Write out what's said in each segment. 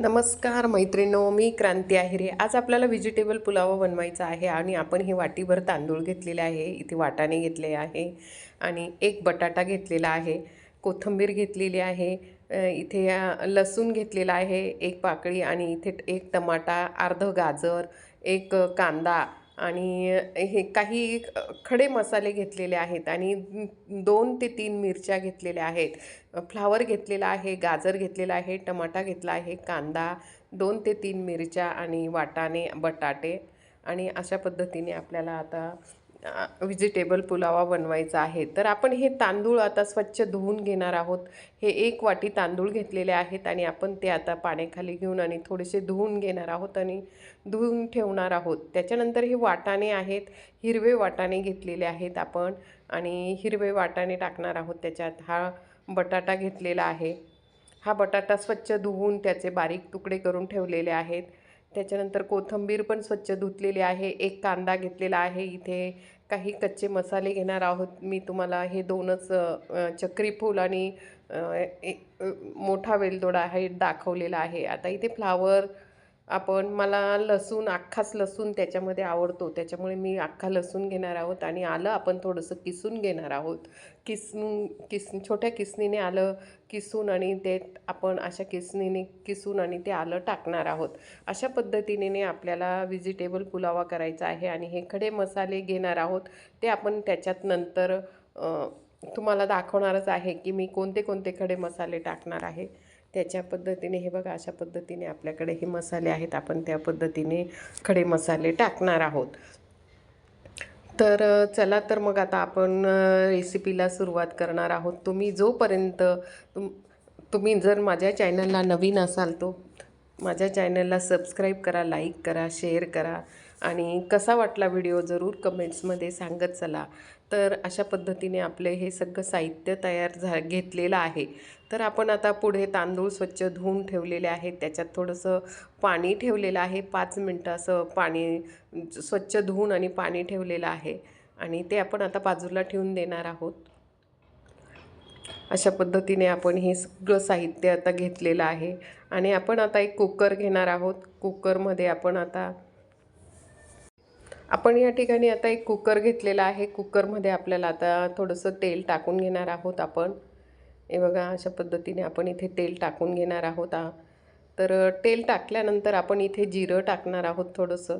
नमस्कार मैत्रिणो मी क्रांती आहिरे. आज आपल्याला व्हेजिटेबल पुलाव बनवायचा आहे आणि आपण हे वाटीभर तांदूळ घेतलेले आहे. इथे वाटाणे घेतले आहे आणि एक बटाटा घेतलेला आहे. कोथिंबीर घेतलेली आहे. इथे लसूण घेतलेला आहे एक पाकळी आणि इथे एक टमाटा अर्ध गाजर एक कांदा आणि हे काही खडे मसाले घेतलेले आहेत आणि दोन ते तीन मिरच्या घेतलेल्या आहेत. फ्लावर घेतलेला आहे गाजर घेतलेला आहे टमाटा घेतला आहे कांदा दोन ते तीन मिरच्या आणि वाटाणे बटाटे आणि अशा पद्धतीने आपल्याला आता व्हेजिटेबल पुलावा बनवायचा आहे. तर आपण हे तांदूळ आता स्वच्छ धुवून घेणार आहोत. हे एक वाटी तांदूळ घेतलेले आहेत आणि आपण ते आता पाण्याखाली घेऊन आणि थोडेसे धुवून घेणार आहोत आणि धुवून ठेवणार आहोत. त्याच्यानंतर हे वाटाणे आहेत. हिरवे वाटाणे घेतलेले आहेत आपण आणि हिरवे वाटाणे टाकणार आहोत. त्याच्यात हा बटाटा घेतलेला आहे. हा बटाटा स्वच्छ धुवून त्याचे बारीक तुकडे करून ठेवलेले आहेत. त्याच्यानंतर कोथिंबीर पण स्वच्छ धुतलेली आहे. एक कांदा घेतलेला आहे. इथे काही कच्चे मसाले घेणार आहोत. मी तुम्हाला हे दोनच चक्रीफूल आणि मोठा वेलदोडा हे दाखवलेला आहे. आता इथे फ्लावर आपण मला लसूण अख्खाच लसूण त्याच्यामध्ये आवडतो. त्याच्यामुळे मी अख्खा लसूण घेणार आहोत आणि आलं आपण थोडंसं किसून घेणार आहोत. किसून किस छोट्या किसनीने आलं किसून आणि ते आपण अशा किसनीने किसून आणि ते आलं टाकणार आहोत. अशा पद्धतीने आपल्याला व्हेजिटेबल पुलावा करायचा आहे आणि हे खडे मसाले घेणार आहोत. ते आपण त्याच्यात नंतर तुम्हाला दाखवणारच आहे की मी कोणते कोणते खडे मसाले टाकणार आहे. त्याच्या पद्धतीने हे बघा अशा पद्धतीने आपल्याकडे हे मसाले आहेत. आपण त्या पद्धतीने खडे मसाले टाकणार आहोत. तर चला तर मग आता आपण रेसिपीला सुरुवात करणार आहोत. तुम्ही जोपर्यंत तुम तुम्ही जर माझ्या चॅनलला नवीन असाल तो माझ्या चॅनलला सबस्क्राईब करा लाईक करा शेअर करा आणि कसा वाटला व्हिडिओ जरूर कमेंट्समध्ये सांगत चला. तर अशा पद्धतीने आपले हे सगळं साहित्य तयार झा घेतलेलं आहे. तर आपण आता पुढे तांदूळ स्वच्छ धुवून ठेवलेले आहेत. त्याच्यात थोडंसं पाणी ठेवलेलं आहे. पाच मिनटं असं पाणी स्वच्छ धुवून आणि पाणी ठेवलेलं आहे. आणि ते आपण आता बाजूला ठेवून देणार आहोत. अशा पद्धतीने आपण हे सगळं साहित्य आता घेतलेलं आहे. आणि आपण आता एक कुकर घेणार आहोत. कुकरमध्ये आपण आता आपण या ठिकाणी आता एक कुकर घेतलेला आहे. कुकरमध्ये आपल्याला आता थोडंसं तेल टाकून घेणार आहोत आपण. हे बघा अशा पद्धतीने आपण इथे तेल टाकून घेणार आहोत. आ. तर तेल टाकल्यानंतर आपण इथे जिरं टाकणार आहोत थोडंसं.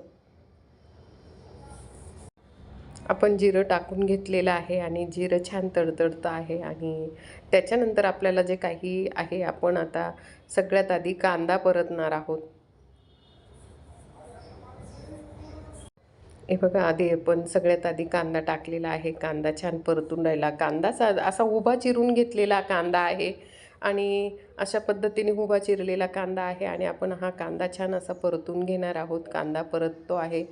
आपण जिरं टाकून घेतलेलं आहे आणि जिरं छान तडतडतं आहे आणि त्याच्यानंतर आपल्याला जे काही आहे आपण आता सगळ्यात आधी कांदा परतणार आहोत. हे बघा आधी आपण सगळ्यात आधी कांदा टाकलेला आहे. कांदा छान परतून राहिला. कांदा सा असा उभा चिरून घेतलेला कांदा आहे आणि अशा पद्धतीने उभा चिरलेला कांदा आहे आणि आपण हा कांदा छान असा परतून घेणार आहोत. कांदा परततो आहे.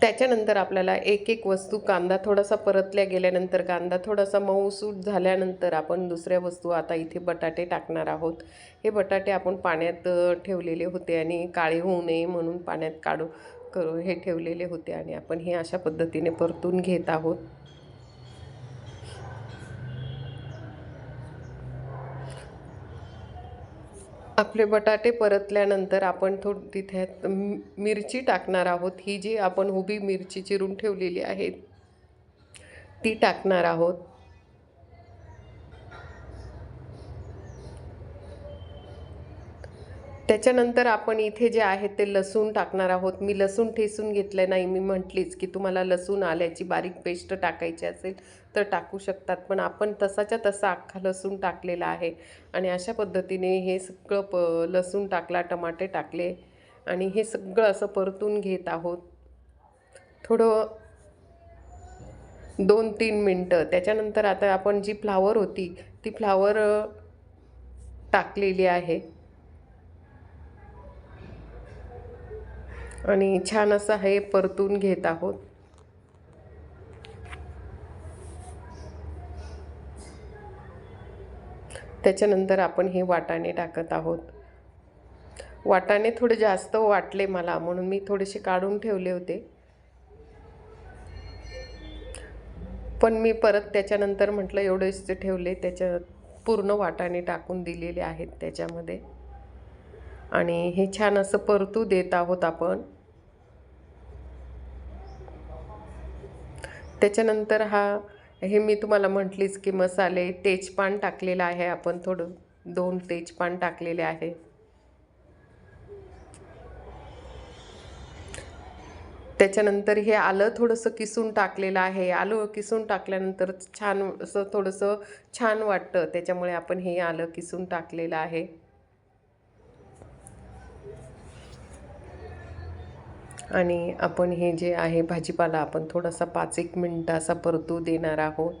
त्याच्यानंतर आपल्याला एक एक वस्तू कांदा थोडासा परतल्या गेल्यानंतर कांदा थोडासा मऊसूट झाल्यानंतर आपण दुसऱ्या वस्तू आता इथे बटाटे टाकणार आहोत. हे बटाटे आपण पाण्यात ठेवलेले होते आणि काळे होऊ नये म्हणून पाण्यात काढू करू हे ठेवलेले होते आणि आपण हे अशा पद्धतीने परतून घेत आहोत. आपले बटाटे परतल्यानंतर आपण थोडी तिथे मिरची टाकणार आहोत. ही जी आपण उभी मिरची चिरून ठेवलेली आहे ती टाकणार आहोत. त्याच्यानंतर आपण इथे जे आहे ते लसूण टाकणार आहोत. मी लसूण ठेसून घेतलं नाही मी म्हटलीच की तुम्हाला लसूण आल्याची बारीक पेस्ट टाकायची असेल तर टाकू शकतात. पण आपण तसाच्या तसा अख्खा लसूण टाकलेला आहे आणि अशा पद्धतीने हे सगळं प लसूण टाकला टमाटे टाकले आणि हे सगळं असं परतून घेत आहोत. थोडं दोन तीन मिनटं. त्याच्यानंतर आता आपण जी फ्लावर होती ती फ्लावर टाकलेली आहे. आणि छान असं हे परतून घेत आहोत. त्याच्यानंतर आपण हे वाटाणे टाकत आहोत. वाटाणे थोडे जास्त वाटले मला म्हणून मी थोडेसे काढून ठेवले होते. पण मी परत त्याच्यानंतर म्हटलं एवढेच ठेवले त्याच्या पूर्ण वाटाणे टाकून दिलेले आहेत त्याच्यामध्ये. आणि हे छान असं परतू देत आहोत आपण. त्याच्यानंतर हा हे मी तुम्हाला म्हटलीच की मसाले तेजपान टाकलेलं आहे आपण थोडं दोन तेजपान टाकलेले आहे. त्याच्यानंतर हे आलं थोडंसं किसून टाकलेलं आहे. आलं किसून टाकल्यानंतर छान असं थोडंसं छान वाटतं. त्याच्यामुळे आपण हे आलं किसून टाकलेलं आहे. आणि आपण हे जे आहे भाजीपाला आपण थोडासा पाच एक मिनटं असा परतू देणार आहोत.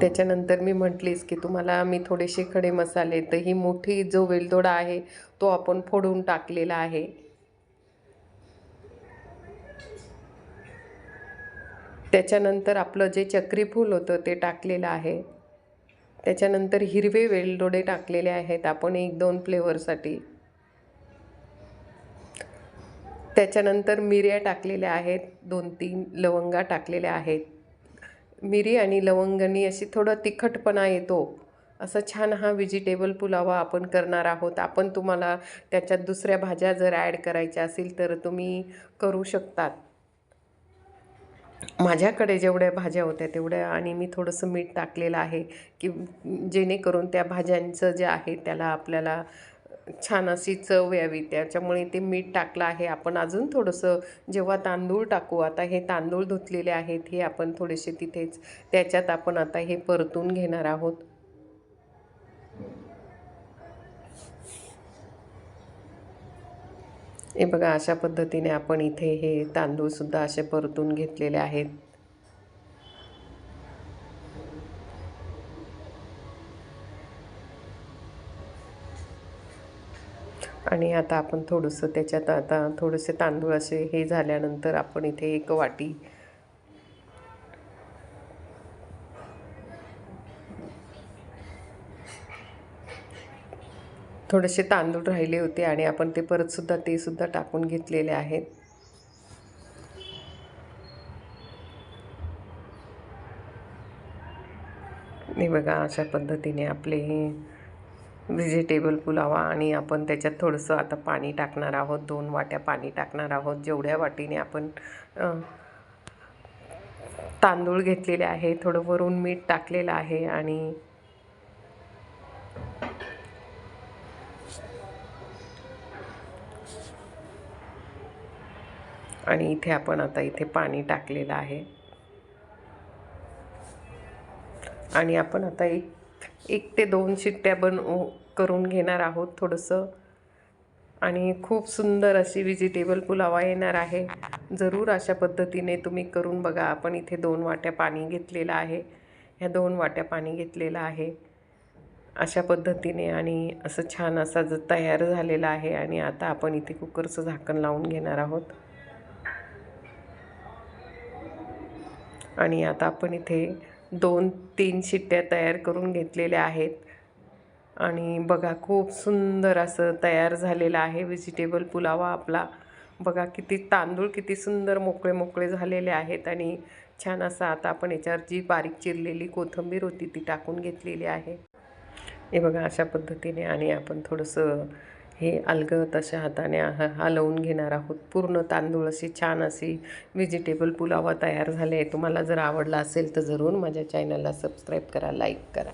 त्याच्यानंतर मी म्हटलीच की तुम्हाला मी थोडेसे खडे मसाले तर ही मोठी जो वेलदोडा आहे तो आपण फोडून टाकलेला आहे. त्याच्यानंतर आपलं जे चक्रीफूल होतं ते टाकलेलं आहे. त्याच्यानंतर हिरवे वेलदोडे टाकलेले आहेत. आपण एक दोन फ्लेवरसाठी. त्याच्यानंतर मिऱ्या टाकलेल्या आहेत. दोन तीन लवंगा टाकलेल्या आहेत. मिरी आणि लवंगनी अशी थोडं तिखटपणा येतो. असं छान हा व्हेजिटेबल पुलावा आपण करणार आहोत. आपण तुम्हाला त्याच्यात दुसऱ्या भाज्या जर ॲड करायच्या असेल तर तुम्ही करू शकतात. माझ्याकडे जेवढ्या भाज्या होत्या तेवढ्या आणि मी थोडंसं मीठ टाकलेलं आहे की जेणेकरून त्या भाज्यांचं जे आहे त्याला आपल्याला छान अशी चव यावी. त्याच्यामुळे ते मीठ टाकलं आहे. आपण अजून थोडंसं जेव्हा तांदूळ टाकू आता हे तांदूळ धुतलेले आहेत हे आपण थोडेसे तिथेच त्याच्यात आपण आता हे परतून घेणार आहोत. हे बघा अशा पद्धतीने आपण इथे हे तांदूळसुद्धा असे परतून घेतलेले आहेत. आणि आता आपण थोडंसं त्याच्यात आता थोडेसे तांदूळ असे हे झाल्यानंतर आपण इथे एक वाटी थोडेसे तांदूळ राहिले होते आणि आपण ते परतसुद्धा ते सुद्धा टाकून घेतलेले आहेत. हे बघा अशा पद्धतीने आपले हे व्हेजिटेबल पुलावा आणि आपण त्याच्यात थोडंसं आता पाणी टाकणार आहोत दोन वाट्या पाणी टाकणार आहोत. जेवढ्या वाटीने आपण तांदूळ घेतलेले आहे थोडं वरून मीठ टाकलेलं आहे आणि आणि इथे आपण आता इथे पाणी टाकलेलं आहे. आणि आपण आता एक एक ते दोन शिट्ट्या बन करून घेणार आहोत थोडंसं. आणि खूप सुंदर अशी व्हेजिटेबल पुलावा येणार आहे. जरूर अशा पद्धतीने तुम्ही करून बघा. आपण इथे दोन वाट्या पाणी घेतलेलं आहे. ह्या दोन वाट्या पाणी घेतलेलं आहे. अशा पद्धतीने आणि असं छान असा ज तयार झालेला आहे आणि आता आपण इथे कुकरचं झाकण लावून घेणार आहोत. आणि आता आपण इथे दोन तीन शिट्ट्या तयार करून घेतलेल्या आहेत. आणि बघा खूप सुंदर असं तयार झालेलं आहे व्हेजिटेबल पुलावा आपला. बघा किती तांदूळ किती सुंदर मोकळे मोकळे झालेले आहेत. आणि छान असं आता आपण याच्यावर जी बारीक चिरलेली कोथिंबीर होती ती टाकून घेतलेली आहे. हे बघा अशा पद्धतीने. आणि आपण थोडंसं हे अलगत अशा हाताने हलवून घेणार आहोत. पूर्ण तांदूळ अशी छान अशी व्हेजिटेबल पुलावा तयार झाले. तुम्हाला जर आवडला असेल तर जरूर माझ्या चॅनलला सबस्क्राईब करा लाईक करा.